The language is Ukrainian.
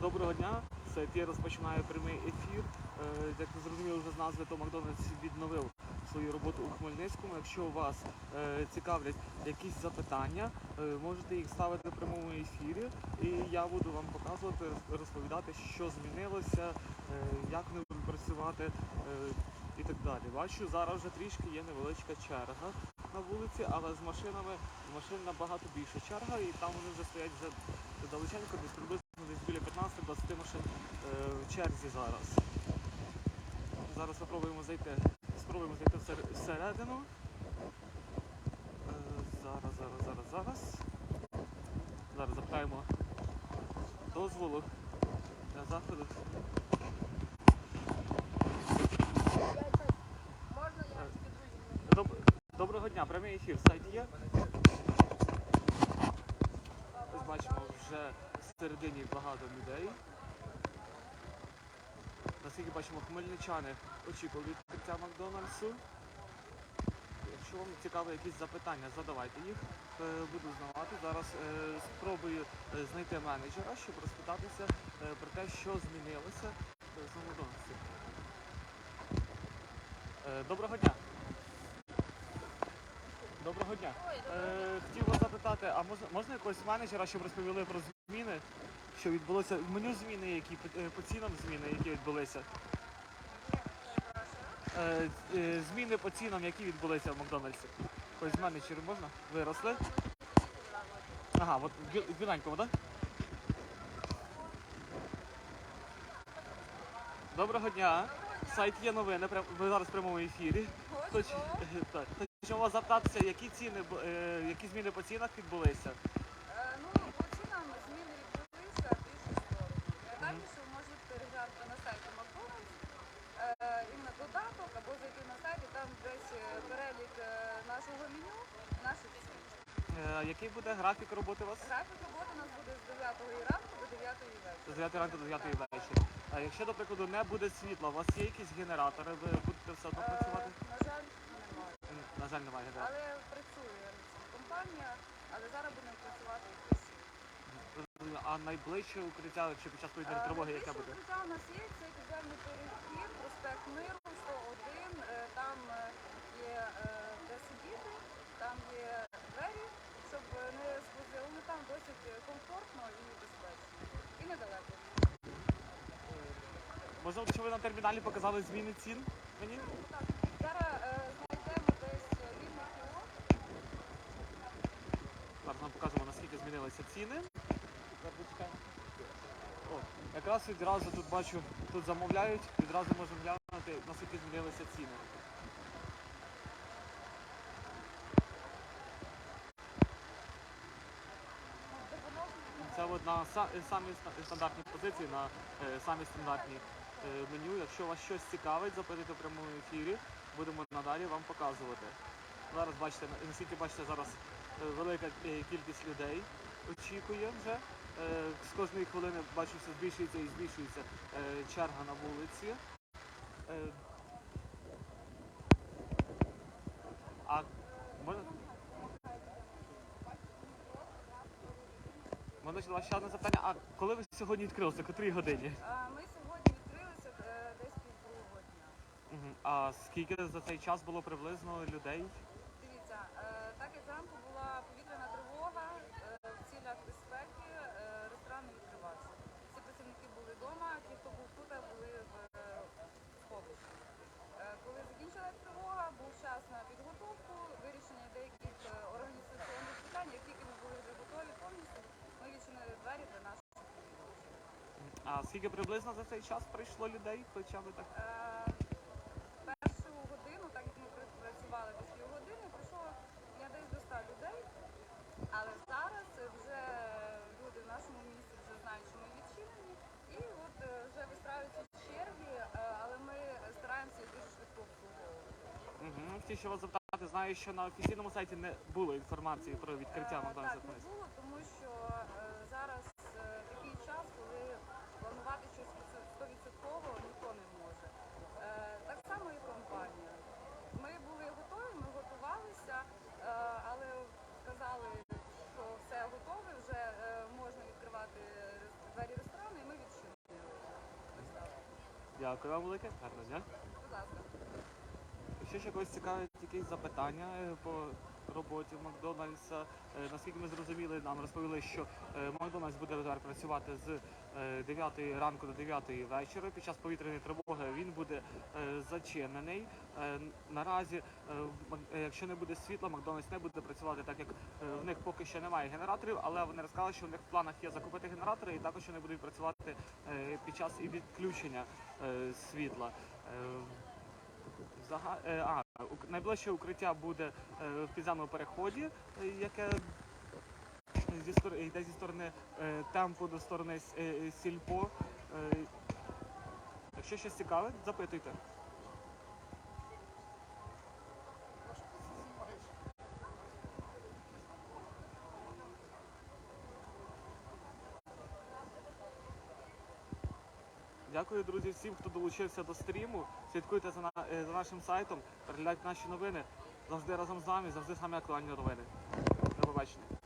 Доброго дня. Сайт є розпочинає прямий ефір. Е, Як ви зрозуміли вже з назви, то Макдональдс відновив свою роботу у Хмельницькому. Якщо вас е, цікавлять якісь запитання, е, можете їх ставити в прямому ефірі, і я буду вам показувати, розповідати, що змінилося, як не працювати і так далі. Бачу, зараз вже трішки є невеличка черга на вулиці, але з машинами машин набагато більша черга, і там вони вже стоять вже далеченько, десь приблизно 15-20 машин е, в черзі зараз. Зараз спробуємо зайти. Спробуємо зайти всередину. Е, зараз, зараз, зараз, зараз. Зараз запитаємо дозволу для заходу. Можна я Е? Доброго дня, прямий ефір. Сайт є. Ось бачимо вже всередині багато людей. Наскільки бачимо, хмельничани очікували відкриття Макдональдсу. Якщо вам цікаві якісь запитання, задавайте їх. Е, Буду знавати. Зараз е, спробую е, знайти менеджера, щоб розпитатися про те, що змінилося з Макдональдсі. Доброго дня. Доброго дня. Хотів вас запитати, а можна, можна якогось менеджера, щоб розповіли про зміни, що відбулося? Меню зміни, які по- е, цінам зміни, які відбулися? Е, е, зміни по цінам, які відбулися в Макдональдсі. Ось менеджери можна? Виросли? Ага, от в біленькому, так? Доброго дня. Сайт є новини. Ви зараз в прямому ефірі. Хоч, хочу вас запитатися, які ціни, які зміни по цінах відбулися? Е, е, е. Е, який буде графік роботи у вас? Графік роботи у нас буде з 9 ранку до 9 вечора. З 9 ранку до 9 вечора. А якщо, до прикладу, не буде світла, у вас є якісь генератори, ви будете все одно Е, працювати? На жаль, немає. На жаль, немає генераторів. Але працює компанія, але зараз будемо працювати. А найближче укриття чи під час повітряної тривоги, яке буде? Укриття у нас є, це підземний перехід, проспект Миру, 101, е, там е, є е, де сидіти, там є двері, щоб не сквозило, ну там досить комфортно і безпечно. І недалеко. Можливо, що ви на терміналі показали зміни цін мені? Так, зараз е, знайдемо десь кіоск. Зараз нам покажемо, наскільки змінилися ціни. О, якраз відразу тут бачу, тут замовляють, відразу можемо глянути, наскільки змінилися ціни. Це от на са- самі ста- стандартні позиції, на е, самі стандартні е, меню. Якщо вас щось цікавить, запитайте в прямому ефірі, будемо надалі вам показувати. Зараз бачите, наскільки бачите, зараз е, велика кількість людей очікує вже. Е, З кожної хвилини бачу, все збільшується і збільшується е, черга на вулиці. Е, А можна? Можна ще одне запитання. А коли ви сьогодні відкрилися? Котрій годині? Ми сьогодні відкрилися десь пів другого дня. А скільки за цей час було приблизно людей? Дивіться, е, так як зранку була повітряна тривога, е, в цілях безпеки е, ресторан не відкривався. Всі працівники були вдома, ті, хто був тут, були в е, сховищі. Е, Коли закінчилась тривога, був час на підготовку, вирішення деяких е, організаційних питань, як тільки ми були вже готові повністю, ми відчинили двері для наших. А скільки приблизно за цей час прийшло людей? Хоча би так? Е, Першу годину, так як ми пр- працювали десь півгодини, пройшло я десь до 100 людей. Але зараз вже люди в нашому місті вже знають, що ми відчинені. І от е, вже вистраюються черги, е, але ми стараємося їх дуже швидко обслуговувати. Хотів ще вас запитати, знаю, що на офіційному сайті не було інформації про відкриття Е, Так, не було, тому що е, зараз е, такий час, коли планувати щось стовідсотково ніхто не може. Е, Так само і компанія. Ми були готові, ми готувалися, е, але сказали, що все готове, вже е, можна відкривати двері ресторану, і ми відчинили. Дякую вам велике. Гарного дня. Будь ласка. Якщо ще когось цікавить якісь запитання е, по роботі Макдональдса, е, наскільки ми зрозуміли, нам розповіли, що е, Макдональдс буде працювати з е, 9 ранку до 9 вечора. Під час повітряної тривоги він буде зачинений. Наразі, якщо не буде світла, Макдональдс не буде працювати, так як в них поки що немає генераторів, але вони розказали, що в них в планах є закупити генератори і також вони будуть працювати під час і відключення світла. Е, А, найближче укриття буде е, в підземному переході, е, яке зі стор... йде зі сторони темпу до сторони сільпо. Якщо щось цікаве, запитуйте. Дякую, друзі, всім, хто долучився до стріму. Слідкуйте за, на... е, за нашим сайтом, переглядайте наші новини. Завжди разом з нами, завжди самі актуальні новини. До побачення.